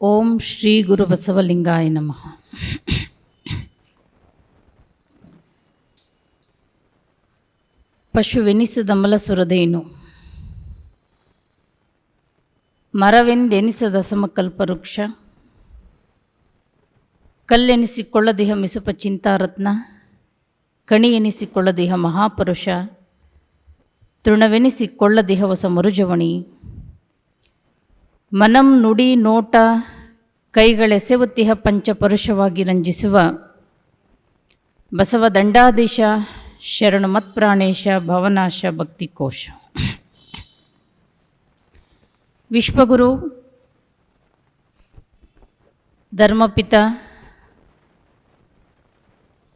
ಓಂ ಶ್ರೀ ಗುರು ಬಸವಲಿಂಗಾಯ ನಮಃ. ಪಶುವೆನಿಸದ ಮಲಸುರದೇನು? ಮರವೆಂದೆನಿಸದ ಸಮಕಲ್ಪವೃಕ್ಷ ಕಲ್ಲೆನಿಸಿಕೊಳ್ಳದಿಹ ಮಿಸುಪ ಚಿಂತಾರತ್ನ? ಕಣಿ ಎನಿಸಿಕೊಳ್ಳದಿಹ ಮಹಾಪುರುಷ? ತೃಣವೆನಿಸಿಕೊಳ್ಳದಿಹ ಹೊಸ ಮರುಜವಣಿ? ಮನಂ ನುಡಿ ನೋಟ ಕೈಗಳೆಸೆವುತ್ತಿಹ ಪಂಚಪರುಷವಾಗಿ ರಂಜಿಸುವ. ಬಸವ ದಂಡಾಧೀಶ, ಶರಣು ಮತ್ಪ್ರಾಣೇಶ, ಭವನಾಶ ಭಕ್ತಿಕೋಶ ವಿಶ್ವಗುರು, ಧರ್ಮಪಿತ,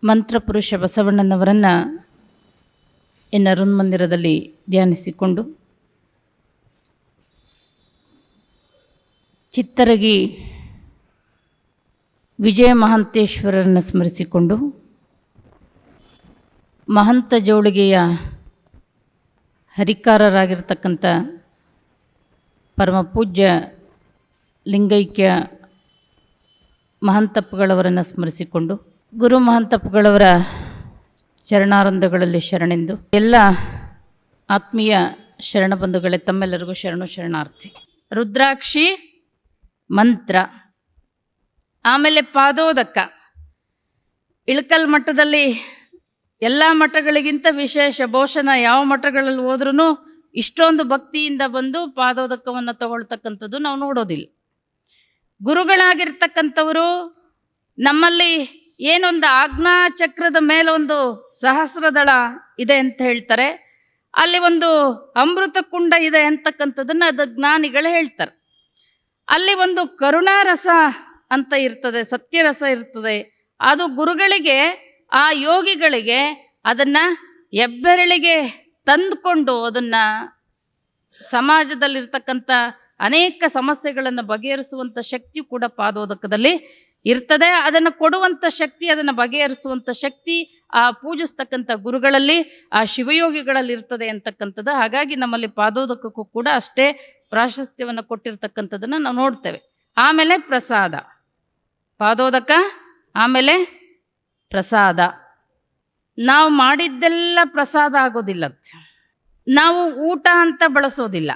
ಮಂತ್ರಪುರುಷ ಬಸವಣ್ಣನವರನ್ನು ಎನ್ನ ಮಂದಿರದಲ್ಲಿ ಧ್ಯಾನಿಸಿಕೊಂಡು ಚಿತ್ತರಗಿ ವಿಜಯ ಮಹಾಂತೇಶ್ವರರನ್ನು ಸ್ಮರಿಸಿಕೊಂಡು ಮಹಂತ ಜೋಳಿಗೆಯ ಹರಿಕಾರರಾಗಿರ್ತಕ್ಕಂಥ ಪರಮ ಪೂಜ್ಯ ಲಿಂಗೈಕ್ಯ ಮಹಂತಪ್ಪಗಳವರನ್ನು ಸ್ಮರಿಸಿಕೊಂಡು ಗುರು ಮಹಂತಪ್ಪಗಳವರ ಚರಣಾರಂಧಗಳಲ್ಲಿ ಶರಣೆಂದು ಎಲ್ಲ ಆತ್ಮೀಯ ಶರಣಬಂಧುಗಳೇ ತಮ್ಮೆಲ್ಲರಿಗೂ ಶರಣು ಶರಣಾರ್ಥಿ. ರುದ್ರಾಕ್ಷಿ ಮಂತ್ರ. ಆಮೇಲೆ ಪಾದೋದಕ. ಇಳಕಲ್ ಮಠದಲ್ಲಿ ಎಲ್ಲ ಮಠಗಳಿಗಿಂತ ವಿಶೇಷ ಭೋಷಣ ಯಾವ ಮಠಗಳಲ್ಲಿ ಹೋದ್ರೂ ಇಷ್ಟೊಂದು ಭಕ್ತಿಯಿಂದ ಬಂದು ಪಾದೋದಕವನ್ನು ತಗೊಳ್ತಕ್ಕಂಥದ್ದು ನಾವು ನೋಡೋದಿಲ್ಲ. ಗುರುಗಳಾಗಿರ್ತಕ್ಕಂಥವರು ನಮ್ಮಲ್ಲಿ ಏನೊಂದು ಆಜ್ಞಾ ಚಕ್ರದ ಮೇಲೆ ಒಂದು ಸಹಸ್ರದಳ ಇದೆ ಅಂತ ಹೇಳ್ತಾರೆ. ಅಲ್ಲಿ ಒಂದು ಅಮೃತ ಕುಂಡ ಇದೆ ಅಂತಕ್ಕಂಥದ್ದನ್ನು ಅದು ಜ್ಞಾನಿಗಳು ಹೇಳ್ತಾರೆ. ಅಲ್ಲಿ ಒಂದು ಕರುಣಾರಸ ಅಂತ ಇರ್ತದೆ, ಸತ್ಯರಸ ಇರ್ತದೆ. ಅದು ಗುರುಗಳಿಗೆ, ಆ ಯೋಗಿಗಳಿಗೆ ಅದನ್ನ ಹೆಬ್ಬೆರಳಿಗೆ ತಂದುಕೊಂಡು ಅದನ್ನ ಸಮಾಜದಲ್ಲಿರ್ತಕ್ಕಂಥ ಅನೇಕ ಸಮಸ್ಯೆಗಳನ್ನು ಬಗೆಹರಿಸುವಂಥ ಶಕ್ತಿ ಕೂಡ ಪಾದೋದಕದಲ್ಲಿ ಇರ್ತದೆ. ಅದನ್ನು ಕೊಡುವಂಥ ಶಕ್ತಿ, ಅದನ್ನು ಬಗೆಹರಿಸುವಂಥ ಶಕ್ತಿ ಆ ಪೂಜಿಸ್ತಕ್ಕಂಥ ಗುರುಗಳಲ್ಲಿ, ಆ ಶಿವಯೋಗಿಗಳಲ್ಲಿ ಇರ್ತದೆ ಅಂತಕ್ಕಂಥದ್ದು. ಹಾಗಾಗಿ ನಮ್ಮಲ್ಲಿ ಪಾದೋದಕಕ್ಕೂ ಕೂಡ ಅಷ್ಟೇ ಪ್ರಾಶಸ್ತ್ಯವನ್ನು ಕೊಟ್ಟಿರ್ತಕ್ಕಂಥದ್ದನ್ನು ನಾವು ನೋಡ್ತೇವೆ. ಆಮೇಲೆ ಪ್ರಸಾದ. ಪಾದೋದಕ, ಆಮೇಲೆ ಪ್ರಸಾದ. ನಾವು ಮಾಡಿದ್ದೆಲ್ಲ ಪ್ರಸಾದ ಆಗೋದಿಲ್ಲ ನಾವು ಊಟ ಅಂತ ಬಳಸೋದಿಲ್ಲ.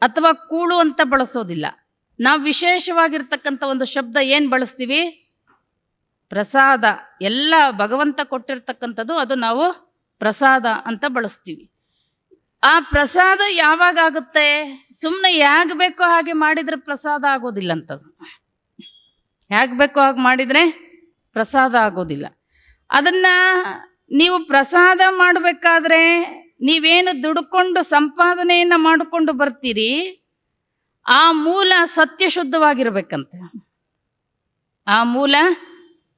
ಅಥವಾ ಕೂಳು ಅಂತ ಬಳಸೋದಿಲ್ಲ. ನಾವು ವಿಶೇಷವಾಗಿರ್ತಕ್ಕಂಥ ಒಂದು ಶಬ್ದ ಏನು ಬಳಸ್ತೀವಿ? ಪ್ರಸಾದ. ಎಲ್ಲ ಭಗವಂತ ಕೊಟ್ಟಿರ್ತಕ್ಕಂಥದ್ದು ಅದು ನಾವು ಪ್ರಸಾದ ಅಂತ ಬಳಸ್ತೀವಿ. ಆ ಪ್ರಸಾದ ಯಾವಾಗ ಆಗುತ್ತೆ? ಸುಮ್ಮನೆ ಯಾಕೆ ಬೇಕೋ ಹಾಗೆ ಮಾಡಿದರೆ ಪ್ರಸಾದ ಆಗೋದಿಲ್ಲ ಅಂತದು ಹೇಗೆ ಬೇಕೋ ಹಾಗೆ ಮಾಡಿದರೆ ಪ್ರಸಾದ ಆಗೋದಿಲ್ಲ. ಅದನ್ನು ನೀವು ಪ್ರಸಾದ ಮಾಡಬೇಕಾದ್ರೆ ನೀವೇನು ದುಡ್ಕೊಂಡು ಸಂಪಾದನೆಯನ್ನು ಮಾಡಿಕೊಂಡು ಬರ್ತೀರಿ, ಆ ಮೂಲ ಸತ್ಯಶುದ್ಧವಾಗಿರ್ಬೇಕಂತೆ. ಆ ಮೂಲ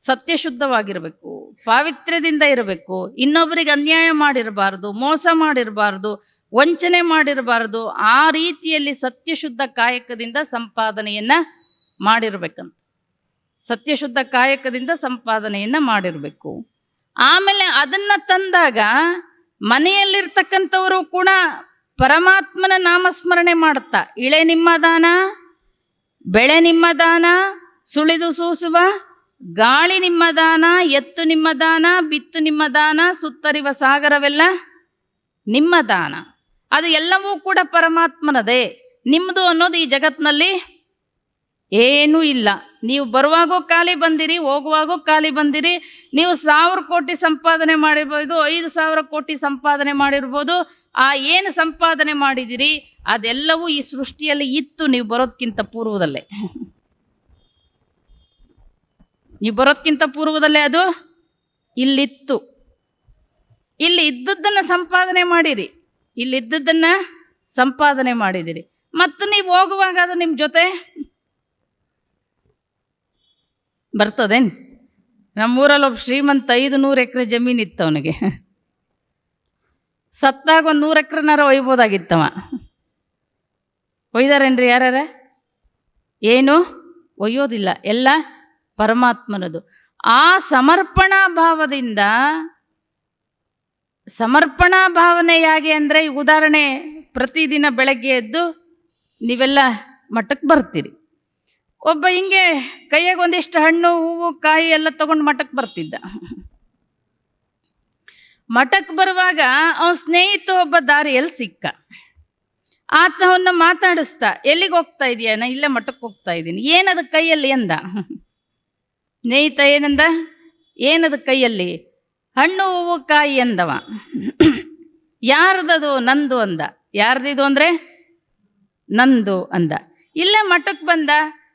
ಸತ್ಯಶುದ್ಧವಾಗಿರಬೇಕು, ಪಾವಿತ್ರ್ಯದಿಂದ ಇರಬೇಕು ಇನ್ನೊಬ್ಬರಿಗೆ ಅನ್ಯಾಯ ಮಾಡಿರಬಾರ್ದು, ಮೋಸ ಮಾಡಿರಬಾರ್ದು, ವಂಚನೆ ಮಾಡಿರಬಾರ್ದು, ಆ ರೀತಿಯಲ್ಲಿ ಸತ್ಯಶುದ್ಧ ಕಾಯಕದಿಂದ ಸಂಪಾದನೆಯನ್ನ ಮಾಡಿರ್ಬೇಕಂತ. ಸತ್ಯಶುದ್ಧ ಕಾಯಕದಿಂದ ಸಂಪಾದನೆಯನ್ನ ಮಾಡಿರಬೇಕು. ಆಮೇಲೆ ಅದನ್ನ ತಂದಾಗ ಮನೆಯಲ್ಲಿರ್ತಕ್ಕಂಥವರು ಕೂಡ ಪರಮಾತ್ಮನ ನಾಮಸ್ಮರಣೆ ಮಾಡುತ್ತಾ. ಇಳೆ ನಿಮ್ಮ ದಾನ, ಬೆಳೆ ನಿಮ್ಮ ದಾನ, ಸುಳಿದು ಸೂಸುವ ಗಾಳಿ ನಿಮ್ಮ ದಾನ, ಎತ್ತು ನಿಮ್ಮ ದಾನ, ಬಿತ್ತು ನಿಮ್ಮ ದಾನ, ಸುತ್ತರಿವ ಸಾಗರವೆಲ್ಲ ನಿಮ್ಮ ದಾನ. ಅದು ಎಲ್ಲವೂ ಕೂಡ ಪರಮಾತ್ಮನದೇ. ನಿಮ್ಮದು ಅನ್ನೋದು ಈ ಜಗತ್ತಿನಲ್ಲಿ ಏನೂ ಇಲ್ಲ. ನೀವು ಬರುವಾಗೂ ಖಾಲಿ ಬಂದಿರಿ, ಹೋಗುವಾಗೂ ಖಾಲಿ ಬಂದಿರಿ. ನೀವು ಸಾವಿರ ಕೋಟಿ ಸಂಪಾದನೆ ಮಾಡಿರ್ಬೋದು, ಐದು ಸಾವಿರ ಕೋಟಿ ಸಂಪಾದನೆ ಮಾಡಿರ್ಬೋದು. ಆ ಏನು ಸಂಪಾದನೆ ಮಾಡಿದಿರಿ, ಅದೆಲ್ಲವೂ ಈ ಸೃಷ್ಟಿಯಲ್ಲಿ ಇತ್ತು, ನೀವು ಬರೋದಕ್ಕಿಂತ ಪೂರ್ವದಲ್ಲೇ. ನೀವು ಬರೋದಕ್ಕಿಂತ ಪೂರ್ವದಲ್ಲೇ ಅದು ಇಲ್ಲಿತ್ತು. ಇಲ್ಲಿ ಇದ್ದದ್ದನ್ನು ಸಂಪಾದನೆ ಮಾಡಿರಿ. ಇಲ್ಲಿ ಇದ್ದದ್ದನ್ನು ಸಂಪಾದನೆ ಮಾಡಿದಿರಿ. ಮತ್ತು ನೀವು ಹೋಗುವಾಗ ಅದು ನಿಮ್ಮ ಜೊತೆ ಬರ್ತದೇನು? ನಮ್ಮೂರಲ್ಲಿ ಒಬ್ಬ ಶ್ರೀಮಂತ ಐದು ನೂರು ಎಕರೆ ಜಮೀನು ಇತ್ತು ಅವನಿಗೆ. ಸತ್ತಾಗ ಒಂದು ನೂರು ಎಕರೆನಾರ ಒಯ್ಬೋದಾಗಿತ್ತವ. ಒಯ್ದಾರೇನ್ರಿ ಯಾರ್ಯಾರ? ಏನು? ಒಯ್ಯೋದಿಲ್ಲ. ಎಲ್ಲ ಪರಮಾತ್ಮನದು. ಆ ಸಮರ್ಪಣಾ ಭಾವದಿಂದ ಸಮರ್ಪಣಾ ಭಾವನೆ ಅಂದರೆ ಈಗ ಉದಾಹರಣೆ ಪ್ರತಿದಿನ ಬೆಳಗ್ಗೆ ಎದ್ದು ನೀವೆಲ್ಲ ಮಠಕ್ಕೆ ಬರ್ತೀರಿ. ಒಬ್ಬ ಹಿಂಗೆ ಕೈಯಾಗ ಒಂದಿಷ್ಟು ಹಣ್ಣು, ಹೂವು, ಕಾಯಿ ಎಲ್ಲ ತಗೊಂಡು ಮಠಕ್ಕೆ ಬರ್ತಿದ್ದ. ಮಠಕ್ಕೆ ಬರುವಾಗ ಅವನ ಸ್ನೇಹಿತ ಒಬ್ಬ ದಾರಿಯಲ್ಲಿ ಸಿಕ್ಕ? ಆತ ಅವನ್ನ ಮಾತಾಡಿಸ್ತಾ, ಎಲ್ಲಿಗೆ ಹೋಗ್ತಾ ಇದೆಯಾ? ನಾ ಇಲ್ಲೇ ಮಠಕ್ಕೆ ಹೋಗ್ತಾ ಇದ್ದೀನಿ ಏನದು ಕೈಯಲ್ಲಿ? ಎಂದ ಸ್ನೇಹಿತ ಏನಂದ? ಏನದು ಕೈಯಲ್ಲಿ? ಹಣ್ಣು ಹೂವು ಕಾಯಿ ಅಂದವ ಯಾರದದು ನಂದು ಅಂದ. ಯಾರ್ದಿದು ಅಂದ್ರೆ? ನಂದು ಅಂದ. ಇಲ್ಲೇ ಮಠಕ್ಕೆ ಬಂದ.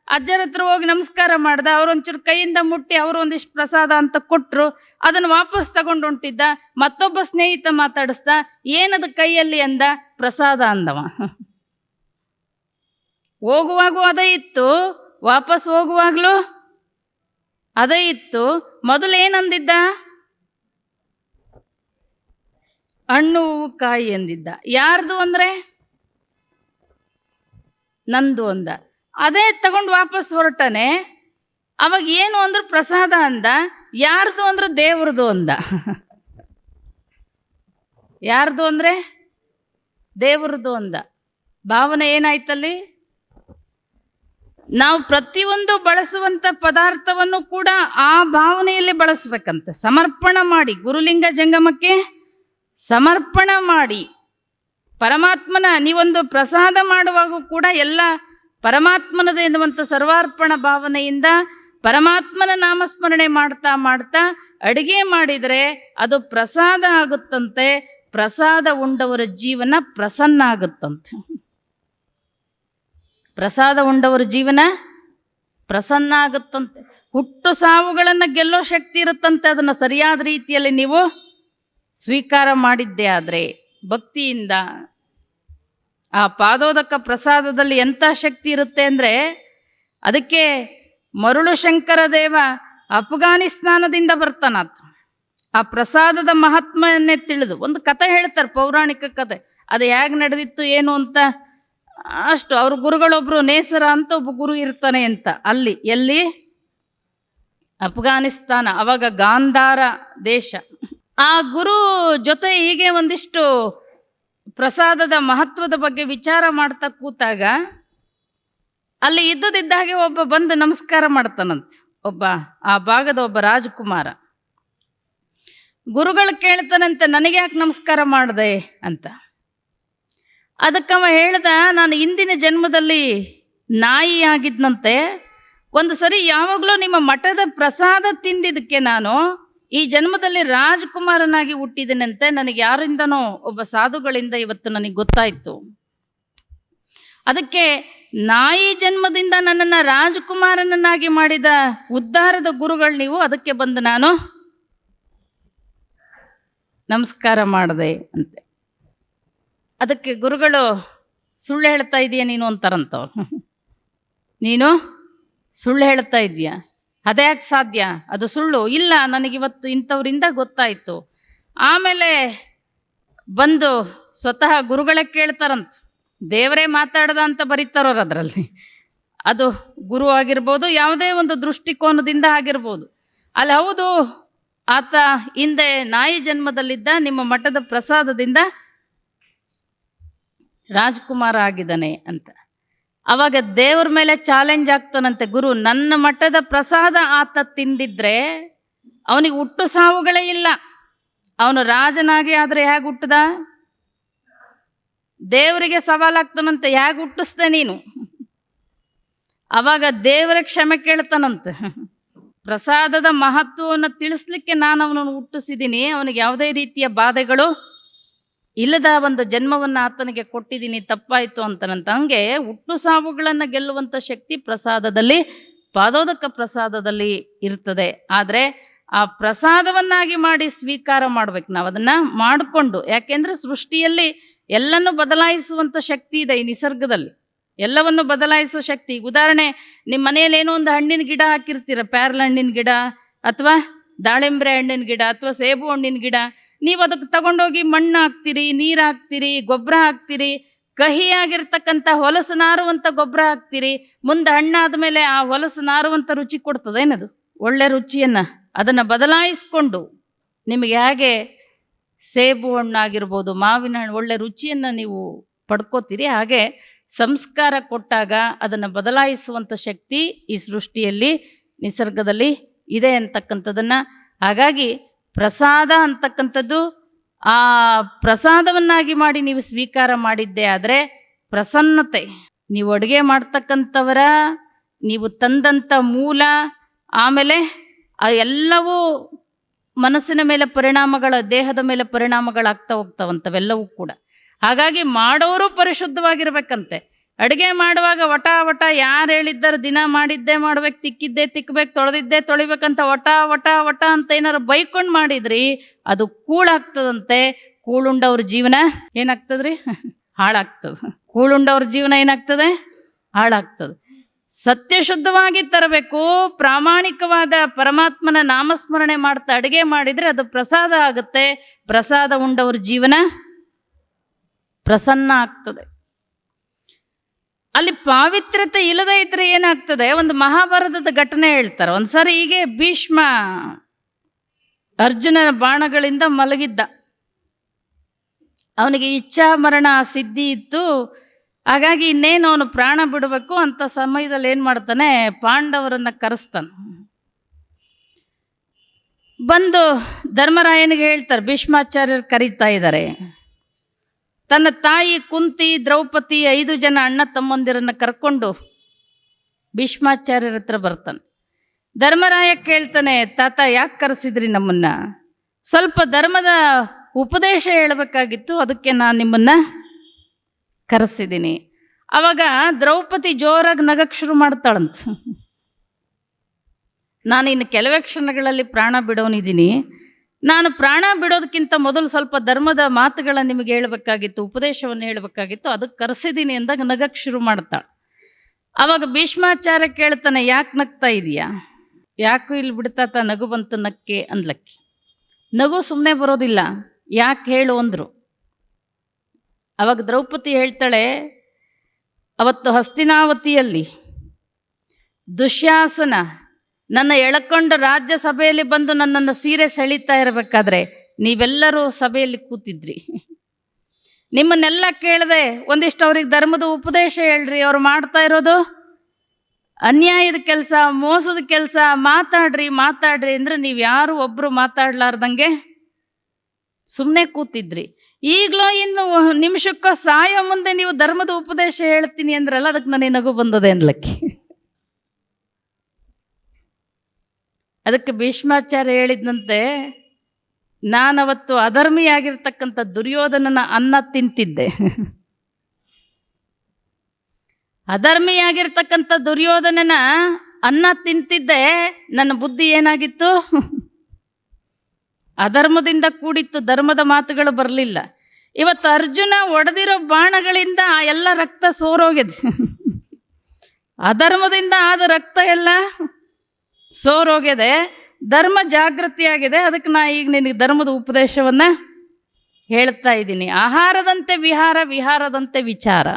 ಅಜ್ಜರ ಹತ್ರ ಹೋಗಿ ನಮಸ್ಕಾರ ಮಾಡ್ದ. ಅವ್ರೊಂಚೂರು ಕೈಯಿಂದ ಮುಟ್ಟಿ ಅವರು ಒಂದಿಷ್ಟು ಪ್ರಸಾದ ಅಂತ ಕೊಟ್ಟರು ಅದನ್ನ ವಾಪಸ್ ತಗೊಂಡು ಹೊಂಟಿದ್ದ ಮತ್ತೊಬ್ಬ ಸ್ನೇಹಿತ ಮಾತಾಡಿಸ್ದ. ಏನದು ಕೈಯಲ್ಲಿ ಅಂದ? ಪ್ರಸಾದ ಅಂದವ. ಹೋಗುವಾಗೂ ಅದೇ ಇತ್ತು. ವಾಪಸ್ ಹೋಗುವಾಗ್ಲೂ ಅದೇ ಇತ್ತು. ಮೊದಲು ಏನಂದಿದ್ದ? ಹಣ್ಣು ಕಾಯಿ ಎಂದಿದ್ದ. ಯಾರ್ದು ಅಂದ್ರೆ? ನಂದು ಅಂದ. ಅದೇ ತಗೊಂಡು ವಾಪಸ್ ಹೊರಟನೆ. ಅವಾಗ ಏನು ಅಂದ್ರೆ ಪ್ರಸಾದ ಅಂದ. ಯಾರ್ದು ಅಂದ್ರೆ ದೇವ್ರದು ಅಂದ. ಯಾರ್ದು ಅಂದ್ರೆ? ದೇವ್ರದು ಅಂದ. ಭಾವನೆ ಏನಾಯ್ತಲ್ಲಿ? ನಾವು ಪ್ರತಿಯೊಂದು ಬಳಸುವಂತ ಪದಾರ್ಥವನ್ನು ಕೂಡ ಆ ಭಾವನೆಯಲ್ಲಿ ಬಳಸಬೇಕಂತೆ. ಸಮರ್ಪಣ ಮಾಡಿ, ಗುರುಲಿಂಗ ಜಂಗಮಕ್ಕೆ ಸಮರ್ಪಣ ಮಾಡಿ. ಪರಮಾತ್ಮನ ನೀವೊಂದು ಪ್ರಸಾದ ಮಾಡುವಾಗ ಕೂಡ ಎಲ್ಲ ಪರಮಾತ್ಮನದ ಎನ್ನುವಂಥ ಸರ್ವಾರ್ಪಣ ಭಾವನೆಯಿಂದ ಪರಮಾತ್ಮನ ನಾಮಸ್ಮರಣೆ ಮಾಡ್ತಾ ಮಾಡ್ತಾ ಅಡಿಗೆ ಮಾಡಿದರೆ ಅದು ಪ್ರಸಾದ ಆಗುತ್ತಂತೆ. ಪ್ರಸಾದ ಉಂಡವರ ಜೀವನ ಪ್ರಸನ್ನ ಆಗುತ್ತಂತೆ. ಪ್ರಸಾದ ಉಂಡವರ ಜೀವನ ಪ್ರಸನ್ನ ಆಗುತ್ತಂತೆ ಹುಟ್ಟು ಸಾವುಗಳನ್ನು ಗೆಲ್ಲೋ ಶಕ್ತಿ ಇರುತ್ತಂತೆ, ಅದನ್ನು ಸರಿಯಾದ ರೀತಿಯಲ್ಲಿ ನೀವು ಸ್ವೀಕಾರ ಮಾಡಿದ್ದೇ ಆದರೆ ಭಕ್ತಿಯಿಂದ ಆ ಪಾದೋದಕ ಪ್ರಸಾದದಲ್ಲಿ ಎಂಥ ಶಕ್ತಿ ಇರುತ್ತೆ ಅಂದರೆ ಅದಕ್ಕೆ ಮರುಳು ಶಂಕರ ದೇವ ಅಫ್ಘಾನಿಸ್ತಾನದಿಂದ ಬರ್ತಾನಾತ. ಆ ಪ್ರಸಾದದ ಮಹಾತ್ಮನ್ನೇ ತಿಳಿದು, ಒಂದು ಕತೆ ಹೇಳ್ತಾರೆ, ಪೌರಾಣಿಕ ಕತೆ ಅದು ಹೇಗೆ ನಡೆದಿತ್ತು, ಏನು ಅಂತ ಅಷ್ಟು ಅವ್ರ ಗುರುಗಳೊಬ್ಬರು ನೇಸರ ಅಂತ ಒಬ್ಬ ಗುರು ಇರ್ತಾನೆ ಅಂತ. ಅಲ್ಲಿ, ಎಲ್ಲಿ? ಅಫ್ಘಾನಿಸ್ತಾನ, ಅವಾಗ ಗಾಂಧಾರ ದೇಶ. ಆ ಗುರು ಜೊತೆ ಹೀಗೆ ಒಂದಿಷ್ಟು ಪ್ರಸಾದದ ಮಹತ್ವದ ಬಗ್ಗೆ ವಿಚಾರ ಮಾಡ್ತಾ ಕೂತಾಗ, ಅಲ್ಲಿ ಇದ್ದದಿದ್ದ ಹಾಗೆ ಒಬ್ಬ ಬಂದು ನಮಸ್ಕಾರ ಮಾಡ್ತಾನಂತ. ಒಬ್ಬ, ಆ ಭಾಗದ ಒಬ್ಬ ರಾಜಕುಮಾರ. ಗುರುಗಳು ಕೇಳ್ತಾನಂತೆ ನನಗೆ ಯಾಕೆ ನಮಸ್ಕಾರ ಮಾಡಿದೆ? ಅಂತ. ಅದಕ್ಕವ ಹೇಳ್ದ, ನಾನು ಇಂದಿನ ಜನ್ಮದಲ್ಲಿ ನಾಯಿ ಆಗಿದ್ನಂತೆ ಒಂದು ಸರಿ ಯಾವಾಗಲೂ ನಿಮ್ಮ ಮಠದ ಪ್ರಸಾದ ತಿಂದಿದ್ದಕ್ಕೆ ನಾನು ಈ ಜನ್ಮದಲ್ಲಿ ರಾಜಕುಮಾರನಾಗಿ ಹುಟ್ಟಿದನಂತೆ. ನನಗೆ ಯಾರಿಂದನೋ ಒಬ್ಬ ಸಾಧುಗಳಿಂದ ಇವತ್ತು ನನಗೆ ಗೊತ್ತಾಯಿತು. ಅದಕ್ಕೆ ನಾಯಿ ಜನ್ಮದಿಂದ ನನ್ನನ್ನು ರಾಜಕುಮಾರನನ್ನಾಗಿ ಮಾಡಿದ ಉದ್ಧಾರದ ಗುರುಗಳು ನೀವು. ಅದಕ್ಕೆ ಬಂದು ನಾನು ನಮಸ್ಕಾರ ಮಾಡಿದೆ ಅಂತೆ. ಅದಕ್ಕೆ ಗುರುಗಳು ಸುಳ್ಳು ಹೇಳ್ತಾ ಇದೀಯ ನೀನು ಅಂತಾರಂತವ್ರು ನೀನು ಸುಳ್ಳು ಹೇಳ್ತಾ ಇದೀಯಾ. ಅದ್ಯಾಕೆ ಸಾಧ್ಯ? ಅದು ಸುಳ್ಳು. ಇಲ್ಲ ನನಗಿವತ್ತು ಇಂಥವರಿಂದ ಗೊತ್ತಾಯಿತು. ಆಮೇಲೆ ಬಂದು ಸ್ವತಃ ಗುರುಗಳೇ ಕೇಳ್ತಾರಂತ. ದೇವರೇ ಮಾತಾಡ್ದ ಅಂತ ಬರೀತಾರೋರು ಅದರಲ್ಲಿ. ಅದು ಗುರು ಆಗಿರ್ಬೋದು, ಯಾವುದೇ ಒಂದು ದೃಷ್ಟಿಕೋನದಿಂದ ಆಗಿರ್ಬೋದು. ಅಲ್ಲಿ ಹೌದು, ಆತ ಹಿಂದೆ ನಾಯಿ ಜನ್ಮದಲ್ಲಿದ್ದ ನಿಮ್ಮ ಮಠದ ಪ್ರಸಾದದಿಂದ ರಾಜ್ಕುಮಾರ ಆಗಿದ್ದಾನೆ ಅಂತ. ಅವಾಗ ದೇವ್ರ ಮೇಲೆ ಚಾಲೆಂಜ್ ಆಗ್ತಾನಂತೆ ಗುರು. ನನ್ನ ಮಠದ ಪ್ರಸಾದ ಆತ ತಿಂದಿದ್ರೆ ಅವನಿಗೆ ಹುಟ್ಟು ಸಾವುಗಳೇ ಇಲ್ಲ. ಅವನು ರಾಜನಾಗಿ ಆದರೆ ಹೇಗೆ ಹುಟ್ಟದ? ದೇವರಿಗೆ ಸವಾಲಾಗ್ತಾನಂತೆ ಹೇಗೆ ಹುಟ್ಟಿಸ್ದೆ ನೀನು? ಅವಾಗ ದೇವರ ಕ್ಷಮೆ ಕೇಳ್ತಾನಂತೆ. ಪ್ರಸಾದದ ಮಹತ್ವವನ್ನು ತಿಳಿಸ್ಲಿಕ್ಕೆ ನಾನು ಅವನನ್ನು ಹುಟ್ಟಿಸಿದ್ದೀನಿ. ಅವನಿಗೆ ಯಾವುದೇ ರೀತಿಯ ಬಾಧೆಗಳು ಇಲ್ಲದ ಒಂದು ಜನ್ಮವನ್ನು ಆತನಿಗೆ ಕೊಟ್ಟಿದ್ದೀನಿ, ತಪ್ಪಾಯಿತು ಅಂತನಂತ ಹಂಗೆ ಹುಟ್ಟು ಸಾವುಗಳನ್ನು ಗೆಲ್ಲುವಂಥ ಶಕ್ತಿ ಪ್ರಸಾದದಲ್ಲಿ, ಪಾದೋದಕ ಪ್ರಸಾದದಲ್ಲಿ ಇರ್ತದೆ. ಆದರೆ ಆ ಪ್ರಸಾದವನ್ನಾಗಿ ಮಾಡಿ ಸ್ವೀಕಾರ ಮಾಡ್ಬೇಕು ನಾವು, ಅದನ್ನು ಮಾಡಿಕೊಂಡು, ಯಾಕೆಂದರೆ ಸೃಷ್ಟಿಯಲ್ಲಿ ಎಲ್ಲನೂ ಬದಲಾಯಿಸುವಂಥ ಶಕ್ತಿ ಇದೆ ಈ ನಿಸರ್ಗದಲ್ಲಿ. ಎಲ್ಲವನ್ನು ಬದಲಾಯಿಸುವ ಶಕ್ತಿ ಉದಾಹರಣೆ ನಿಮ್ಮ ಮನೆಯಲ್ಲಿ ಏನೋ ಒಂದು ಹಣ್ಣಿನ ಗಿಡ ಹಾಕಿರ್ತೀರ, ಪ್ಯಾರಲ ಹಣ್ಣಿನ ಗಿಡ ಅಥವಾ ದಾಳಿಂಬ್ರೆ ಹಣ್ಣಿನ ಗಿಡ ಅಥವಾ ಸೇಬು ಹಣ್ಣಿನ ಗಿಡ ನೀವು ಅದಕ್ಕೆ ತಗೊಂಡೋಗಿ ಮಣ್ಣು ಹಾಕ್ತೀರಿ, ನೀರು ಹಾಕ್ತೀರಿ ಗೊಬ್ಬರ ಹಾಕ್ತೀರಿ ಕಹಿಯಾಗಿರ್ತಕ್ಕಂಥ ಹೊಲಸು ನಾರುವಂಥ ಗೊಬ್ಬರ ಹಾಕ್ತೀರಿ, ಮುಂದೆ ಹಣ್ಣಾದ ಮೇಲೆ ಆ ಹೊಲಸು ನಾರುವಂಥ ರುಚಿ ಕೊಡ್ತದೆ ಏನದು? ಒಳ್ಳೆ ರುಚಿಯನ್ನು ಅದನ್ನು ಬದಲಾಯಿಸ್ಕೊಂಡು ನಿಮಗೆ ಹೇಗೆ ಸೇಬು ಹಣ್ಣಾಗಿರ್ಬೋದು, ಮಾವಿನ ಹಣ್ಣು ಒಳ್ಳೆ ರುಚಿಯನ್ನು ನೀವು ಪಡ್ಕೋತೀರಿ, ಹಾಗೆ ಸಂಸ್ಕಾರ ಕೊಟ್ಟಾಗ ಅದನ್ನು ಬದಲಾಯಿಸುವಂಥ ಶಕ್ತಿ ಈ ಸೃಷ್ಟಿಯಲ್ಲಿ ನಿಸರ್ಗದಲ್ಲಿ ಇದೆ ಅಂತಕ್ಕಂಥದ್ದನ್ನು ಹಾಗಾಗಿ ಪ್ರಸಾದ ಅಂತಕ್ಕಂಥದ್ದು ಆ ಪ್ರಸಾದವನ್ನಾಗಿ ಮಾಡಿ ನೀವು ಸ್ವೀಕಾರ ಮಾಡಿದ್ದೇ ಆದರೆ ಪ್ರಸನ್ನತೆ. ನೀವು ಅಡುಗೆ ಮಾಡ್ತಕ್ಕಂಥವರ, ನೀವು ತಂದಂಥ ಮೂಲ, ಆಮೇಲೆ ಎಲ್ಲವೂ ಮನಸ್ಸಿನ ಮೇಲೆ ಪರಿಣಾಮಗಳ, ದೇಹದ ಮೇಲೆ ಪರಿಣಾಮಗಳಾಗ್ತಾ ಹೋಗ್ತಾವಂಥವೆಲ್ಲವೂ ಕೂಡ. ಹಾಗಾಗಿ ಮಾಡೋರು ಪರಿಶುದ್ಧವಾಗಿರ್ಬೇಕಂತೆ. ಅಡುಗೆ ಮಾಡುವಾಗ ವಟ ವಟ ಯಾರು ಹೇಳಿದ್ದಾರೆ? ದಿನ ಮಾಡಿದ್ದೇ ಮಾಡ್ಬೇಕು, ತಿಕ್ಕಿದ್ದೇ ತಿಕ್ಕಬೇಕು ತೊಳೆದಿದ್ದೇ ತೊಳಿಬೇಕಂತ ವಟ ವಟ ವಟ ಅಂತ ಏನಾರು ಬೈಕೊಂಡು ಮಾಡಿದ್ರಿ, ಅದು ಕೂಳಾಗ್ತದಂತೆ. ಕೂಳುಂಡವ್ರ ಜೀವನ ಏನಾಗ್ತದ್ರಿ? ಹಾಳಾಗ್ತದೆ. ಕೂಳುಂಡವ್ರ ಜೀವನ ಏನಾಗ್ತದೆ? ಹಾಳಾಗ್ತದೆ. ಸತ್ಯಶುದ್ಧವಾಗಿ ತರಬೇಕು, ಪ್ರಾಮಾಣಿಕವಾದ ಪರಮಾತ್ಮನ ನಾಮಸ್ಮರಣೆ ಮಾಡ್ತಾ ಅಡುಗೆ ಮಾಡಿದರೆ ಅದು ಪ್ರಸಾದ ಆಗುತ್ತೆ. ಪ್ರಸಾದ ಉಂಡವ್ರ ಜೀವನ ಪ್ರಸನ್ನ ಆಗ್ತದೆ. ಅಲ್ಲಿ ಪಾವಿತ್ರ್ಯತೆ ಇಲ್ಲದೇ ಇದ್ರೆ ಏನಾಗ್ತದೆ? ಒಂದು ಮಹಾಭಾರತದ ಘಟನೆ ಹೇಳ್ತಾರೆ. ಒಂದ್ಸರಿ ಹೀಗೆ ಭೀಷ್ಮ ಅರ್ಜುನನ ಬಾಣಗಳಿಂದ ಮಲಗಿದ್ದ. ಅವನಿಗೆ ಇಚ್ಛಾ ಮರಣ ಸಿದ್ಧಿ ಇತ್ತು. ಹಾಗಾಗಿ ಇನ್ನೇನು ಅವನು ಪ್ರಾಣ ಬಿಡಬೇಕು ಅಂತ ಸಮಯದಲ್ಲಿ ಏನು ಮಾಡ್ತಾನೆ? ಪಾಂಡವರನ್ನ ಕರೆಸ್ತಾನೆ. ಬಂದು ಧರ್ಮರಾಯನಿಗೆ ಹೇಳ್ತಾರೆ, ಭೀಷ್ಮಾಚಾರ್ಯರು ಕರೀತಾ ಇದ್ದಾರೆ. ತನ್ನ ತಾಯಿ ಕುಂತಿ ದ್ರೌಪದಿ ಐದು ಜನ ಅಣ್ಣ ತಮ್ಮಂದಿರನ್ನ ಕರ್ಕೊಂಡು ಭೀಷ್ಮಾಚಾರ್ಯರ ಹತ್ರ ಬರ್ತಾನೆ. ಧರ್ಮರಾಯ ಕೇಳ್ತಾನೆ, ತಾತ ಯಾಕೆ ಕರೆಸಿದ್ರಿ ನಮ್ಮನ್ನ? ಸ್ವಲ್ಪ ಧರ್ಮದ ಉಪದೇಶ ಹೇಳಬೇಕಾಗಿತ್ತು, ಅದಕ್ಕೆ ನಾನು ನಿಮ್ಮನ್ನ ಕರೆಸಿದ್ದೀನಿ ಅವಾಗ ದ್ರೌಪದಿ ಜೋರಾಗಿ ನಗಕ್ಕೆ ಶುರು ಮಾಡ್ತಾಳಂತ. ನಾನು ಇನ್ನು ಕೆಲವೇ ಕ್ಷಣಗಳಲ್ಲಿ ಪ್ರಾಣ ಬಿಡೋನಿದ್ದೀನಿ ನಾನು ಪ್ರಾಣ ಬಿಡೋದಕ್ಕಿಂತ ಮೊದಲು ಸ್ವಲ್ಪ ಧರ್ಮದ ಮಾತುಗಳನ್ನು ನಿಮಗೆ ಹೇಳಬೇಕಾಗಿತ್ತು, ಉಪದೇಶವನ್ನು ಹೇಳಬೇಕಾಗಿತ್ತು, ಅದಕ್ಕೆ ಕರೆಸಿದ್ದೀನಿ ಅಂದಾಗ ನಗಕ್ಕೆ ಶುರು ಮಾಡ್ತಾಳೆ. ಅವಾಗ ಭೀಷ್ಮಾಚಾರ್ಯ ಕೇಳ್ತಾನೆ, ಯಾಕೆ ನಗ್ತಾ ಇದೆಯಾ? ಯಾಕೂ ಇಲ್ಲಿ ಬಿಡ್ತಾತ ನಗು ಬಂತು ನಕ್ಕೆ ಅಂದ್ಲಕ್ಕಿ. ನಗು ಸುಮ್ಮನೆ ಬರೋದಿಲ್ಲ, ಯಾಕೆ ಹೇಳು ಅಂದರು. ಅವಾಗ ದ್ರೌಪದಿ ಹೇಳ್ತಾಳೆ, ಅವತ್ತು ಹಸ್ತಿನಾವತಿಯಲ್ಲಿ ದುಶ್ಯಾಸನ ನನ್ನ ಎಳಕೊಂಡು ರಾಜ್ಯಸಭೆಯಲ್ಲಿ ಬಂದು ನನ್ನನ್ನು ಸೀರೆ ಸೆಳೀತಾ ಇರಬೇಕಾದ್ರೆ ನೀವೆಲ್ಲರೂ ಸಭೆಯಲ್ಲಿ ಕೂತಿದ್ರಿ. ನಿಮ್ಮನ್ನೆಲ್ಲ ಕೇಳದೆ ಒಂದಿಷ್ಟು ಅವ್ರಿಗೆ ಧರ್ಮದ ಉಪದೇಶ ಹೇಳ್ರಿ, ಅವ್ರು ಮಾಡ್ತಾ ಇರೋದು. ಅನ್ಯಾಯದ ಕೆಲಸ, ಮೋಸದ ಕೆಲಸ ಮಾತಾಡ್ರಿ ಮಾತಾಡ್ರಿ ಅಂದ್ರೆ ನೀವು ಯಾರು ಒಬ್ಬರು ಮಾತಾಡ್ಲಾರ್ದಂಗೆ ಸುಮ್ಮನೆ ಕೂತಿದ್ರಿ. ಈಗಲೂ ಇನ್ನು ನಿಮಿಷಕ್ಕೋ ಸಾಯೋ ಮುಂದೆ ನೀವು ಧರ್ಮದ ಉಪದೇಶ ಹೇಳ್ತೀನಿ ಅಂದ್ರಲ್ಲ, ಅದಕ್ಕೆ ನನಗೆ ನಗು ಬಂದದೆ ಅನ್ಲಕ್ಕಿ ಅದಕ್ಕೆ ಭೀಷ್ಮಾಚಾರ್ಯ ಹೇಳಿದಂತೆ ನಾನವತ್ತು ಅಧರ್ಮಿಯಾಗಿರ್ತಕ್ಕಂಥ ದುರ್ಯೋಧನನ ಅನ್ನ ತಿಂತಿದ್ದೆ. ಅಧರ್ಮಿಯಾಗಿರ್ತಕ್ಕಂಥ ದುರ್ಯೋಧನನ ಅನ್ನ ತಿಂತಿದ್ದೆ, ನನ್ನ ಬುದ್ಧಿ ಏನಾಗಿತ್ತು? ಅಧರ್ಮದಿಂದ ಕೂಡಿತ್ತು, ಧರ್ಮದ ಮಾತುಗಳು ಬರಲಿಲ್ಲ. ಇವತ್ತು ಅರ್ಜುನ ಒಡೆದಿರೋ ಬಾಣಗಳಿಂದ ಎಲ್ಲ ರಕ್ತ ಸೋರೋಗಿದೆ. ಅಧರ್ಮದಿಂದ ಆದ ರಕ್ತ ಎಲ್ಲ ಸೋರೋಗಿದೆ ಧರ್ಮ ಜಾಗೃತಿಯಾಗಿದೆ. ಅದಕ್ಕೆ ನಾ ಈಗ ನಿನಗೆ ಧರ್ಮದ ಉಪದೇಶವನ್ನು ಹೇಳ್ತಾ ಇದ್ದೀನಿ. ಆಹಾರದಂತೆ ವಿಹಾರ, ವಿಹಾರದಂತೆ ವಿಚಾರ.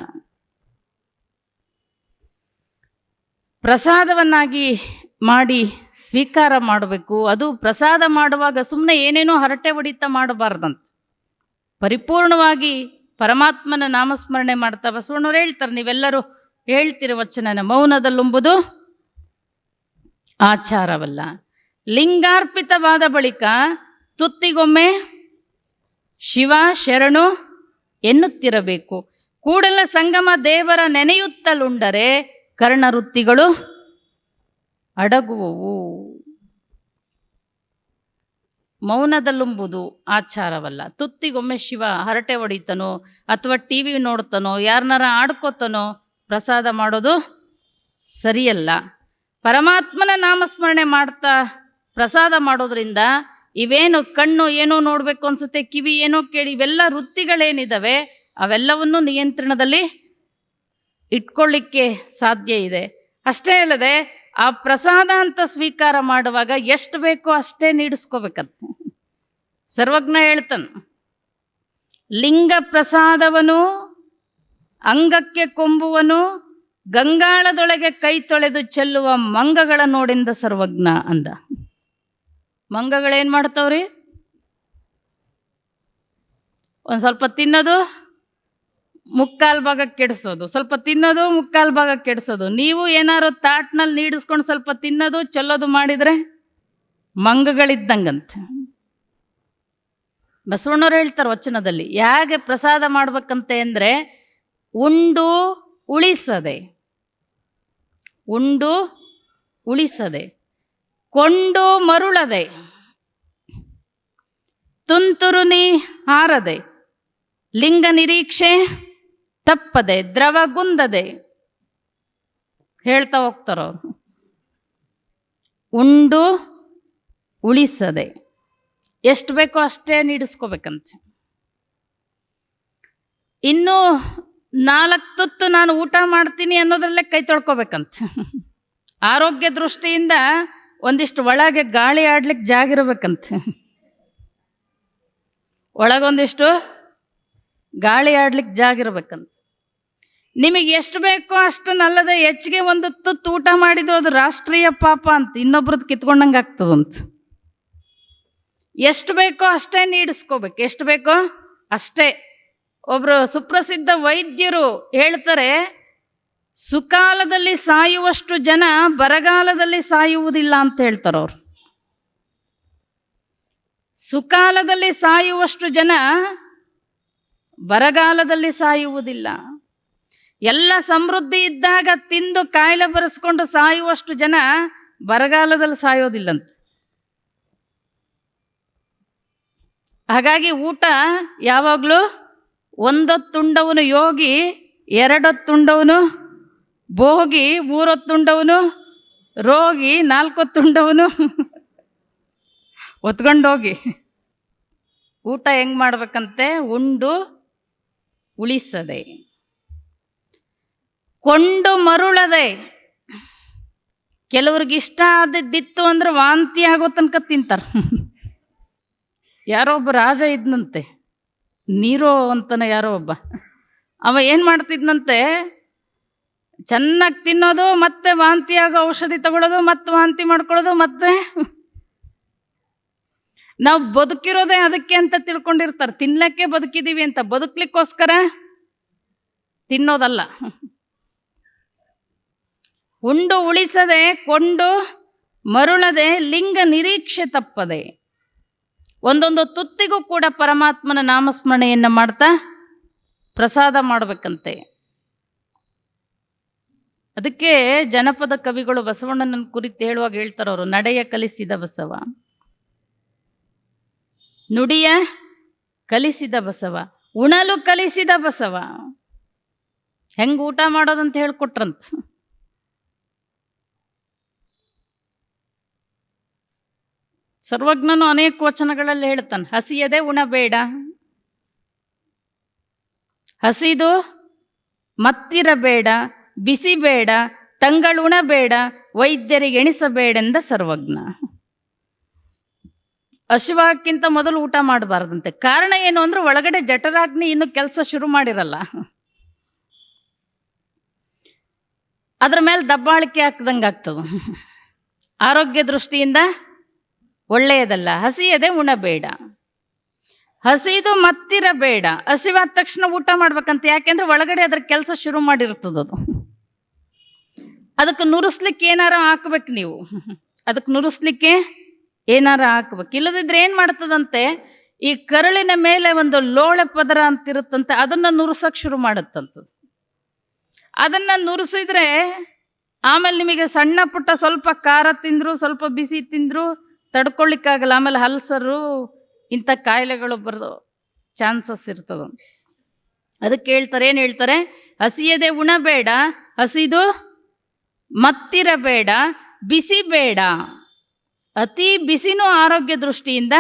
ಪ್ರಸಾದವನ್ನಾಗಿ ಮಾಡಿ ಸ್ವೀಕಾರ ಮಾಡಬೇಕು. ಅದು ಪ್ರಸಾದ ಮಾಡುವಾಗ ಸುಮ್ಮನೆ ಏನೇನೋ ಹರಟೆ ಹೊಡಿತಾ ಮಾಡಬಾರ್ದಂತ. ಪರಿಪೂರ್ಣವಾಗಿ ಪರಮಾತ್ಮನ ನಾಮಸ್ಮರಣೆ ಮಾಡ್ತಾ ಬಸವಣ್ಣವ್ರು ಹೇಳ್ತಾರೆ. ನೀವೆಲ್ಲರೂ ಹೇಳ್ತಿರೋ ವಚನನ ಮೌನದಲ್ಲುಂಬುದು ಆಚಾರವಲ್ಲ. ಲಿಂಗಾರ್ಪಿತವಾದ ಬಳಿಕ ತುತ್ತಿಗೊಮ್ಮೆ ಶಿವ ಶರಣು ಎನ್ನುತ್ತಿರಬೇಕು. ಕೂಡಲ ಸಂಗಮ ದೇವರ ನೆನೆಯುತ್ತಲುಂಡರೆ ಕರ್ಣವೃತ್ತಿಗಳು ಅಡಗುವವು. ಮೌನದಲ್ಲುಂಬುದು ಆಚಾರವಲ್ಲ. ತುತ್ತಿಗೊಮ್ಮೆ ಶಿವ ಹರಟೆ ಹೊಡಿತನೋ ಅಥವಾ ಟಿ ವಿ ನೋಡ್ತಾನೋ ಯಾರನ್ನಾರ ಆಡ್ಕೋತಾನೋ ಪ್ರಸಾದ ಮಾಡೋದು ಸರಿಯಲ್ಲ. ಪರಮಾತ್ಮನ ನಾಮಸ್ಮರಣೆ ಮಾಡ್ತಾ ಪ್ರಸಾದ ಮಾಡೋದ್ರಿಂದ ಇವೇನು ಕಣ್ಣು ಏನೋ ನೋಡಬೇಕು ಅನ್ಸುತ್ತೆ, ಕಿವಿ ಏನೋ ಕೇಳಿ, ಇವೆಲ್ಲ ವೃತ್ತಿಗಳೇನಿದ್ದಾವೆ ಅವೆಲ್ಲವನ್ನು ನಿಯಂತ್ರಣದಲ್ಲಿ ಇಟ್ಕೊಳ್ಳಿಕ್ಕೆ ಸಾಧ್ಯ ಇದೆ. ಅಷ್ಟೇ ಅಲ್ಲದೆ, ಆ ಪ್ರಸಾದ ಅಂತ ಸ್ವೀಕಾರ ಮಾಡುವಾಗ ಎಷ್ಟು ಬೇಕೋ ಅಷ್ಟೇ ನೀಡಿಸ್ಕೋಬೇಕಂತ. ಸರ್ವಜ್ಞ ಹೇಳ್ತಾನೆ, ಲಿಂಗ ಪ್ರಸಾದವನು ಅಂಗಕ್ಕೆ ಕೊಂಬುವನು ಗಂಗಾಳದೊಳಗೆ ಕೈ ತೊಳೆದು ಚೆಲ್ಲುವ ಮಂಗಗಳ ನೋಡಿಂದ ಸರ್ವಜ್ಞ ಅಂದ. ಮಂಗಗಳೇನು ಮಾಡ್ತಾವ್ರಿ? ಒಂದು ಸ್ವಲ್ಪ ತಿನ್ನೋದು, ಮುಕ್ಕಾಲು ಭಾಗ ಕೆಡಿಸೋದು. ಸ್ವಲ್ಪ ತಿನ್ನೋದು, ಮುಕ್ಕಾಲು ಭಾಗ ಕೆಡಿಸೋದು. ನೀವು ಏನಾರು ತಾಟ್ನಲ್ಲಿ ನೀಡಿಸ್ಕೊಂಡು ಸ್ವಲ್ಪ ತಿನ್ನೋದು, ಚೆಲ್ಲೋದು ಮಾಡಿದರೆ ಮಂಗಗಳಿದ್ದಂಗಂತೆ. ಬಸವಣ್ಣವ್ರು ಹೇಳ್ತಾರೆ ವಚನದಲ್ಲಿ ಹೇಗೆ ಪ್ರಸಾದ ಮಾಡ್ಬೇಕಂತೆ ಅಂದರೆ ಉಂಡು ಉಳಿಸದೆ. ಉಂಡು ಉಳಿಸದೆ, ಕೊಂಡು ಮರುಳದೆ ತುಂತುರುನಿ ಹಾರದೆ, ಲಿಂಗ ನಿರೀಕ್ಷೆ ತಪ್ಪದೆ ದ್ರವಗುಂದದೆ ಹೇಳ್ತಾ ಹೋಗ್ತಾರೋ ಉಂಡು ಉಳಿಸದೆ. ಎಷ್ಟು ಬೇಕೋ ಅಷ್ಟೇ ನೀಡಿಸ್ಕೋಬೇಕಂತೆ. ಇನ್ನು ನಾಲ್ಕು ತುತ್ತು ನಾನು ಊಟ ಮಾಡ್ತೀನಿ ಅನ್ನೋದ್ರಲ್ಲೇ ಕೈ ತೊಳ್ಕೊಬೇಕಂತ. ಆರೋಗ್ಯ ದೃಷ್ಟಿಯಿಂದ ಒಂದಿಷ್ಟು ಒಳಗೆ ಗಾಳಿ ಆಡ್ಲಿಕ್ಕೆ ಜಾಗ ಇರಬೇಕಂತ. ಒಳಗೊಂದಿಷ್ಟು ಗಾಳಿ ಆಡ್ಲಿಕ್ಕೆ ಜಾಗ ಇರ್ಬೇಕಂತ. ನಿಮಗೆ ಎಷ್ಟು ಬೇಕೋ ಅಷ್ಟನ್ನಲ್ಲದೆ ಹೆಚ್ಚಿಗೆ ಒಂದು ತುತ್ತು ಊಟ ಮಾಡಿದ್ದು ಅದು ರಾಷ್ಟ್ರೀಯ ಪಾಪ ಅಂತ ಇನ್ನೊಬ್ರದ್ದು ಕಿತ್ಕೊಂಡಂಗೆ ಆಗ್ತದಂತ. ಎಷ್ಟು ಬೇಕೋ ಅಷ್ಟೇ ನೀಡಿಸ್ಕೋಬೇಕು. ಎಷ್ಟು ಬೇಕೋ ಅಷ್ಟೇ. ಒಬ್ರು ಸುಪ್ರಸಿದ್ಧ ವೈದ್ಯರು ಹೇಳ್ತಾರೆ, ಸುಕಾಲದಲ್ಲಿ ಸಾಯುವಷ್ಟು ಜನ ಬರಗಾಲದಲ್ಲಿ ಸಾಯುವುದಿಲ್ಲ ಅಂತ ಹೇಳ್ತಾರೆ ಅವರು. ಸುಕಾಲದಲ್ಲಿ ಸಾಯುವಷ್ಟು ಜನ ಬರಗಾಲದಲ್ಲಿ ಸಾಯುವುದಿಲ್ಲ. ಎಲ್ಲ ಸಮೃದ್ಧಿ ಇದ್ದಾಗ ತಿಂದು ಕಾಯಿಲೆ ಬರೆಸ್ಕೊಂಡು ಸಾಯುವಷ್ಟು ಜನ ಬರಗಾಲದಲ್ಲಿ ಸಾಯೋದಿಲ್ಲಂತ. ಹಾಗಾಗಿ ಊಟ ಯಾವಾಗಲೂ ಒಂದೊತ್ತುಂಡವನು ಯೋಗಿ ಎರಡೊತ್ತುಂಡವನು ಭೋಗಿ ಮೂರೊತ್ತುಂಡವನು ರೋಗಿ ನಾಲ್ಕೊತ್ತುಂಡವನು ಒತ್ಕೊಂಡೋಗಿ. ಊಟ ಹೆಂಗ್ ಮಾಡ್ಬೇಕಂತೆ? ಉಂಡು ಉಳಿಸದೆ. ಕೊಂಡು ಮರುಳದೆ. ಕೆಲವ್ರಿಗೆ ಇಷ್ಟ ಆದದ್ದಿತ್ತು ಅಂದ್ರೆ ವಾಂತಿ ಆಗೋ ತನಕ ತಿಂತಾರ. ಯಾರೋ ಒಬ್ಬ ರಾಜ ಇದ್ನಂತೆ. ನೀರೋ ಅಂತನ ಯಾರೋ ಒಬ್ಬ. ಅವ ಏನು ಮಾಡ್ತಿದ್ನಂತೆ? ಚೆನ್ನಾಗಿ ತಿನ್ನೋದು, ಮತ್ತೆ ವಾಂತಿ ಆಗೋ ಔಷಧಿ ತಗೊಳ್ಳೋದು, ಮತ್ತೆ ವಾಂತಿ ಮಾಡ್ಕೊಳ್ಳೋದು, ಮತ್ತೆ ನಾವು ಬದುಕಿರೋದೇ ಅದಕ್ಕೆ ಅಂತ ತಿಳ್ಕೊಂಡಿರ್ತಾರೆ. ತಿನ್ನಕ್ಕೆ ಬದುಕಿದೀವಿ ಅಂತ. ಬದುಕ್ಲಿಕ್ಕೋಸ್ಕರ ತಿನ್ನೋದಲ್ಲ. ಉಂಡು ಉಳಿಸದೆ ಕೊಂಡು ಮರುಳದೆ ಲಿಂಗ ನಿರೀಕ್ಷೆ ತಪ್ಪದೆ ಒಂದೊಂದು ತುತ್ತಿಗೂ ಕೂಡ ಪರಮಾತ್ಮನ ನಾಮಸ್ಮರಣೆಯನ್ನು ಮಾಡ್ತಾ ಪ್ರಸಾದ ಮಾಡಬೇಕಂತೆ. ಅದಕ್ಕೆ ಜನಪದ ಕವಿಗಳು ಬಸವಣ್ಣನ ಕುರಿತು ಹೇಳುವಾಗ ಹೇಳ್ತಾರೆ ಅವರು, ನಡೆಯ ಕಲಿಸಿದ ಬಸವ. ನುಡಿಯ ಕಲಿಸಿದ ಬಸವ. ಉಣಲು ಕಲಿಸಿದ ಬಸವ. ಹೆಂಗೆ ಊಟ ಮಾಡೋದಂತ ಹೇಳ್ಕೊಟ್ರಂತ. ಸರ್ವಜ್ಞನು ಅನೇಕ ವಚನಗಳಲ್ಲಿ ಹೇಳ್ತಾನೆ ಹಸಿಯದೆ ಉಣಬೇಡ. ಹಸಿದು ಮತ್ತಿರಬೇಡ ಬಿಸಿ ಬೇಡ ತಂಗಳುಣಬೇಡ, ವೈದ್ಯರಿಗೆ ಎಣಿಸಬೇಡೆಂದ ಸರ್ವಜ್ಞ. ಹಸಿವಾಕ್ಕಿಂತ ಮೊದಲು ಊಟ ಮಾಡಬಾರ್ದಂತೆ. ಕಾರಣ ಏನು ಅಂದ್ರೆ ಒಳಗಡೆ ಜಠರಾಗ್ನಿ ಇನ್ನು ಕೆಲಸ ಶುರು ಮಾಡಿರಲ್ಲ. ಅದ್ರ ಮೇಲೆ ದಬ್ಬಾಳಿಕೆ ಹಾಕ್ದಂಗೆ ಆಗ್ತದೆ ಆರೋಗ್ಯ ದೃಷ್ಟಿಯಿಂದ ಒಳ್ಳೆಯದಲ್ಲ, ಹಸಿಯದೆ ಉಣಬೇಡ. ಹಸಿದು ಮತ್ತಿರಬೇಡ. ಹಸಿವಾದ ತಕ್ಷಣ ಊಟ ಮಾಡ್ಬೇಕಂತ ಯಾಕೆಂದ್ರೆ ಒಳಗಡೆ ಅದ್ರ ಕೆಲಸ ಶುರು ಮಾಡಿರ್ತದದು ಅದಕ್ಕೆ ನುರಿಸ್ಲಿಕ್ಕೆ ಏನಾರ ಹಾಕ್ಬೇಕು ನೀವು. ಅದಕ್ಕೆ ನುರಿಸ್ಲಿಕ್ಕೆ ಏನಾರ ಹಾಕ್ಬೇಕು. ಇಲ್ಲದಿದ್ರೆ ಏನು ಮಾಡ್ತದಂತೆ, ಈ ಕರುಳಿನ ಮೇಲೆ ಒಂದು ಲೋಳೆ ಪದರ ಅಂತಿರುತ್ತಂತೆ, ಅದನ್ನ ನುರಿಸಕ್ ಶುರು ಮಾಡುತ್ತಂತದ್ದು. ಅದನ್ನ ನುರಿಸಿದ್ರೆ ಆಮೇಲೆ ನಿಮಗೆ ಸಣ್ಣ ಪುಟ್ಟ ಸ್ವಲ್ಪ ಖಾರ ತಿಂದ್ರು, ಸ್ವಲ್ಪ ಬಿಸಿ ತಿಂದ್ರು ತಡ್ಕೊಳ್ಳಿಕ್ಕಾಗಲ್ಲ. ಆಮೇಲೆ ಹಲ್ಸರು ಇಂಥ ಕಾಯಿಲೆಗಳು ಬರೋದು ಚಾನ್ಸಸ್ ಇರ್ತದ. ಅದಕ್ಕೆ ಹೇಳ್ತಾರೆ, ಏನು ಹೇಳ್ತಾರೆ? ಹಸಿಯದೆ ಉಣಬೇಡ ಹಸಿದು ಮತ್ತಿರಬೇಡ ಬಿಸಿ ಬೇಡ. ಅತಿ ಬಿಸಿನೂ ಆರೋಗ್ಯ ದೃಷ್ಟಿಯಿಂದ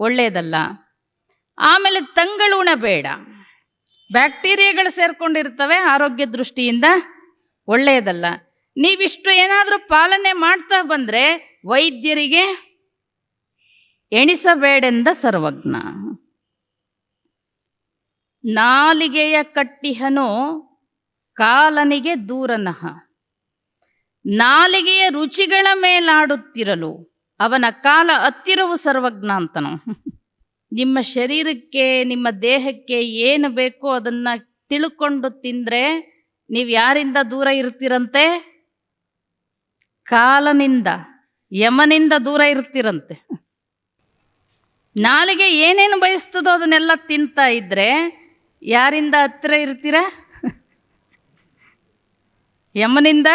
ಒಳ್ಳೆಯದಲ್ಲ ಆಮೇಲೆ ತಂಗಳು ಉಣಬೇಡ ಬ್ಯಾಕ್ಟೀರಿಯಾಗಳು ಸೇರ್ಕೊಂಡಿರ್ತವೆ, ಆರೋಗ್ಯ ದೃಷ್ಟಿಯಿಂದ ಒಳ್ಳೆಯದಲ್ಲ ನೀವಿಷ್ಟು ಏನಾದರೂ ಪಾಲನೆ ಮಾಡ್ತಾ ಬಂದರೆ ವೈದ್ಯರಿಗೆ ಎಣಿಸಬೇಡೆಂದ ಸರ್ವಜ್ಞ. ನಾಲಿಗೆಯ ಕಟ್ಟಿಹನು ಕಾಲನಿಗೆ ದೂರನಹ ನಾಲಿಗೆಯ ರುಚಿಗಳ ಮೇಲಾಡುತ್ತಿರಲು ಅವನ ಕಾಲ ಹತ್ತಿರವು ಸರ್ವಜ್ಞ ಅಂತನು. ನಿಮ್ಮ ಶರೀರಕ್ಕೆ, ನಿಮ್ಮ ದೇಹಕ್ಕೆ ಏನು ಬೇಕೋ ಅದನ್ನು ತಿಳ್ಕೊಂಡು ತಿಂದರೆ ನೀವು ಯಾರಿಂದ ದೂರ ಇರ್ತೀರಂತೆ? ಕಾಲನಿಂದ, ಯಮನಿಂದ ದೂರ ಇರ್ತೀರಂತೆ ನಾಲಿಗೆ ಏನೇನು ಬಯಸ್ತದೋ ಅದನ್ನೆಲ್ಲ ತಿಂತಾ ಇದ್ರೆ ಯಾರಿಂದ ಹತ್ತಿರ ಇರ್ತೀರ ಯಮನಿಂದ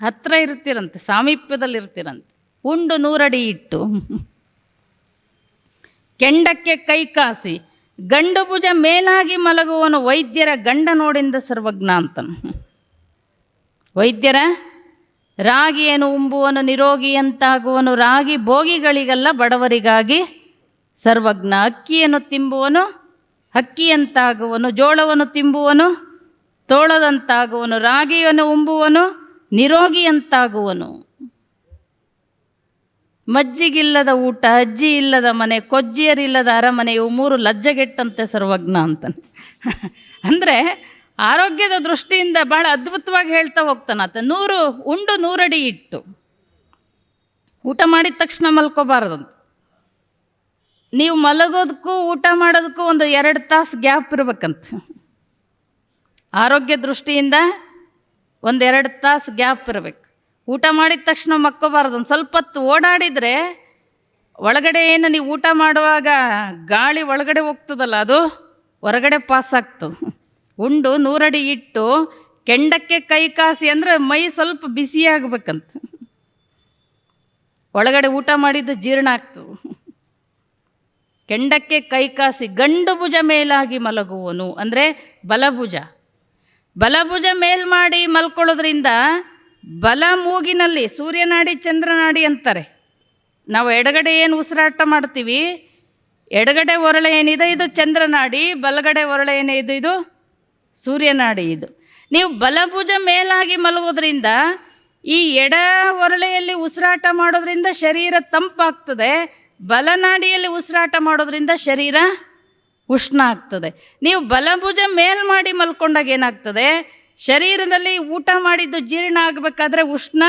ಹತ್ತಿರ ಇರ್ತೀರಂತೆ ಸಾಮೀಪ್ಯದಲ್ಲಿ ಇರ್ತೀರಂತೆ ಉಂಡು ನೂರಡಿ ಇಟ್ಟು ಕೆಂಡಕ್ಕೆ ಕೈ ಕಾಸಿ, ಗಂಡು ಭುಜ ಮೇಲಾಗಿ ಮಲಗುವನು ವೈದ್ಯರ ಗಂಡ ನೋಡಿಂದ ಸರ್ವಜ್ಞ ಅಂತನು ವೈದ್ಯರ ರಾಗಿಯನ್ನು ಉಂಬುವನು ನಿರೋಗಿಯಂತಾಗುವನು ರಾಗಿ ಭೋಗಿಗಳಿಗಲ್ಲ ಬಡವರಿಗಾಗಿ ಸರ್ವಜ್ಞ. ಅಕ್ಕಿಯನ್ನು ತಿಂಬುವನು ಅಕ್ಕಿಯಂತಾಗುವನು ಜೋಳವನ್ನು ತಿಂಬುವನು, ತೋಳದಂತಾಗುವನು, ರಾಗಿಯನ್ನು ಉಂಬುವನು ನಿರೋಗಿಯಂತಾಗುವನು ಮಜ್ಜಿಗಿಲ್ಲದ ಊಟ, ಅಜ್ಜಿ ಇಲ್ಲದ ಮನೆ, ಕೊಜ್ಜಿಯರಿಲ್ಲದ ಅರಮನೆ ಇವು ಮೂರು ಲಜ್ಜೆಗೆಟ್ಟಂತೆ ಸರ್ವಜ್ಞ ಅಂತಾನೆ ಅಂದರೆ ಆರೋಗ್ಯದ ದೃಷ್ಟಿಯಿಂದ ಬಹಳ ಅದ್ಭುತವಾಗಿ ಹೇಳ್ತಾ ಹೋಗ್ತಾನಾತ ನೂರು ಉಂಡು ನೂರಡಿ ಇಟ್ಟು. ಊಟ ಮಾಡಿದ ತಕ್ಷಣ ಮಲ್ಕೋಬಾರ್ದಂತ. ನೀವು ಮಲಗೋದಕ್ಕೂ ಊಟ ಮಾಡೋದಕ್ಕೂ ಒಂದು ಎರಡು ತಾಸು ಗ್ಯಾಪ್ ಇರ್ಬೇಕಂತ. ಆರೋಗ್ಯ ದೃಷ್ಟಿಯಿಂದ ಒಂದೆರಡು ತಾಸು ಗ್ಯಾಪ್ ಇರಬೇಕು. ಊಟ ಮಾಡಿದ ತಕ್ಷಣ ಮಕ್ಕೋಬಾರ್ದು ಒಂದು ಸ್ವಲ್ಪ ಹೊತ್ತು ಓಡಾಡಿದರೆ ಒಳಗಡೆ ಏನು ನೀವು ಊಟ ಮಾಡುವಾಗ ಗಾಳಿ ಒಳಗಡೆ ಹೋಗ್ತದಲ್ಲ ಅದು ಹೊರಗಡೆ ಪಾಸ್ ಆಗ್ತದೆ. ಉಂಡು ನೂರಡಿ ಇಟ್ಟು ಕೆಂಡಕ್ಕೆ ಕೈ ಕಾಸಿ ಅಂದರೆ ಮೈ ಸ್ವಲ್ಪ ಬಿಸಿ ಒಳಗಡೆ ಊಟ ಮಾಡಿದ್ದು ಜೀರ್ಣ ಆಗ್ತದೆ. ಕೆಂಡಕ್ಕೆ ಕೈ ಕಾಸಿ ಗಂಡು ಭುಜ ಮೇಲಾಗಿ ಮಲಗುವನು ಅಂದರೆ ಬಲಭುಜ. ಬಲಭುಜ ಮೇಲ್ ಮಾಡಿ ಮಲ್ಕೊಳ್ಳೋದ್ರಿಂದ ಬಲ ಮೂಗಿನಲ್ಲಿ ಸೂರ್ಯನಾಡಿ ಚಂದ್ರನಾಡಿ ಅಂತಾರೆ. ನಾವು ಎಡಗಡೆ ಏನು ಉಸಿರಾಟ ಮಾಡ್ತೀವಿ? ಎಡಗಡೆ ಒರಳೆ ಏನಿದೆ? ಇದು ಚಂದ್ರನಾಡಿ, ಬಲಗಡೆ ಒರಳೆ ಏನಿದೆ? ಇದು ಸೂರ್ಯನಾಡಿ ಇದು. ನೀವು ಬಲಭುಜ ಮೇಲಾಗಿ ಮಲಗೋದ್ರಿಂದ ಈ ಎಡ ಒರಳೆಯಲ್ಲಿ ಉಸಿರಾಟ ಮಾಡೋದ್ರಿಂದ ಶರೀರ ತಂಪಾಗ್ತದೆ, ಬಲನಾಡಿಯಲ್ಲಿ ಉಸಿರಾಟ ಮಾಡೋದ್ರಿಂದ ಶರೀರ ಉಷ್ಣ ಆಗ್ತದೆ ನೀವು ಬಲಭುಜ ಮೇಲ್ ಮಾಡಿ ಮಲ್ಕೊಂಡಾಗ ಏನಾಗ್ತದೆ? ಶರೀರದಲ್ಲಿ ಊಟ ಮಾಡಿದ್ದು ಜೀರ್ಣ ಆಗಬೇಕಾದ್ರೆ ಉಷ್ಣ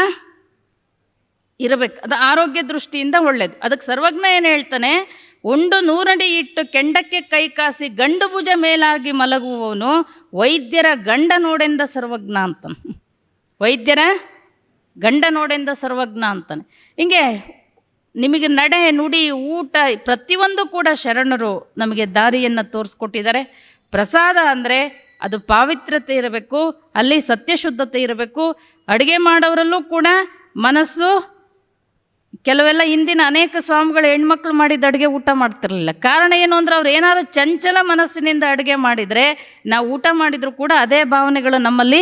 ಇರಬೇಕು. ಅದು ಆರೋಗ್ಯ ದೃಷ್ಟಿಯಿಂದ ಒಳ್ಳೇದು. ಅದಕ್ಕೆ ಸರ್ವಜ್ಞ ಏನು ಹೇಳ್ತಾನೆ? ಉಂಡು ನೂರಡಿ ಇಟ್ಟು ಕೆಂಡಕ್ಕೆ ಕೈಕಾಸಿ ಗಂಡು ಭುಜ ಮೇಲಾಗಿ ಮಲಗುವವನು ವೈದ್ಯರ ಗಂಡ ನೋಡೆಂದ ಸರ್ವಜ್ಞ ಅಂತಾನೆ. ವೈದ್ಯರ ಗಂಡ ನೋಡೆಂದ ಸರ್ವಜ್ಞ ಅಂತಾನೆ. ಹಿಂಗೆ ನಿಮಗೆ ನಡೆ, ನುಡಿ, ಊಟ ಪ್ರತಿಯೊಂದು ಕೂಡ ಶರಣರು ನಮಗೆ ದಾರಿಯನ್ನು ತೋರಿಸ್ಕೊಟ್ಟಿದ್ದಾರೆ. ಪ್ರಸಾದ ಅಂದರೆ ಅದು ಪಾವಿತ್ರ್ಯತೆ ಇರಬೇಕು, ಅಲ್ಲಿ ಸತ್ಯಶುದ್ಧತೆ ಇರಬೇಕು. ಅಡುಗೆ ಮಾಡೋರಲ್ಲೂ ಕೂಡ ಮನಸ್ಸು ಕೆಲವೆಲ್ಲ ಇಂದಿನ ಅನೇಕ ಸ್ವಾಮಿಗಳು ಹೆಣ್ಮಕ್ಳು ಮಾಡಿದ ಅಡುಗೆ ಊಟ ಮಾಡ್ತಿರಲಿಲ್ಲ. ಕಾರಣ ಏನು ಅಂದ್ರೆ ಅವ್ರು ಏನಾದ್ರು ಚಂಚಲ ಮನಸ್ಸಿನಿಂದ ಅಡುಗೆ ಮಾಡಿದರೆ ನಾವು ಊಟ ಮಾಡಿದರೂ ಕೂಡ ಅದೇ ಭಾವನೆಗಳು ನಮ್ಮಲ್ಲಿ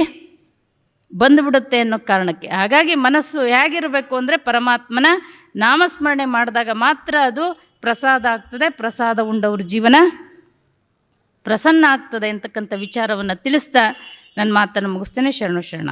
ಬಂದುಬಿಡುತ್ತೆ ಅನ್ನೋ ಕಾರಣಕ್ಕೆ. ಹಾಗಾಗಿ ಮನಸ್ಸು ಹೇಗಿರಬೇಕು ಅಂದರೆ ಪರಮಾತ್ಮನ ನಾಮಸ್ಮರಣೆ ಮಾಡಿದಾಗ ಮಾತ್ರ ಅದು ಪ್ರಸಾದ ಆಗ್ತದೆ, ಪ್ರಸಾದ ಉಂಡವ್ರ ಜೀವನ ಪ್ರಸನ್ನ ಆಗ್ತದೆ ಅಂತಕ್ಕಂಥ ವಿಚಾರವನ್ನು ತಿಳಿಸ್ತಾ ನನ್ನ ಮಾತನ್ನು ಮುಗಿಸ್ತೇನೆ. ಶರಣು ಶರಣ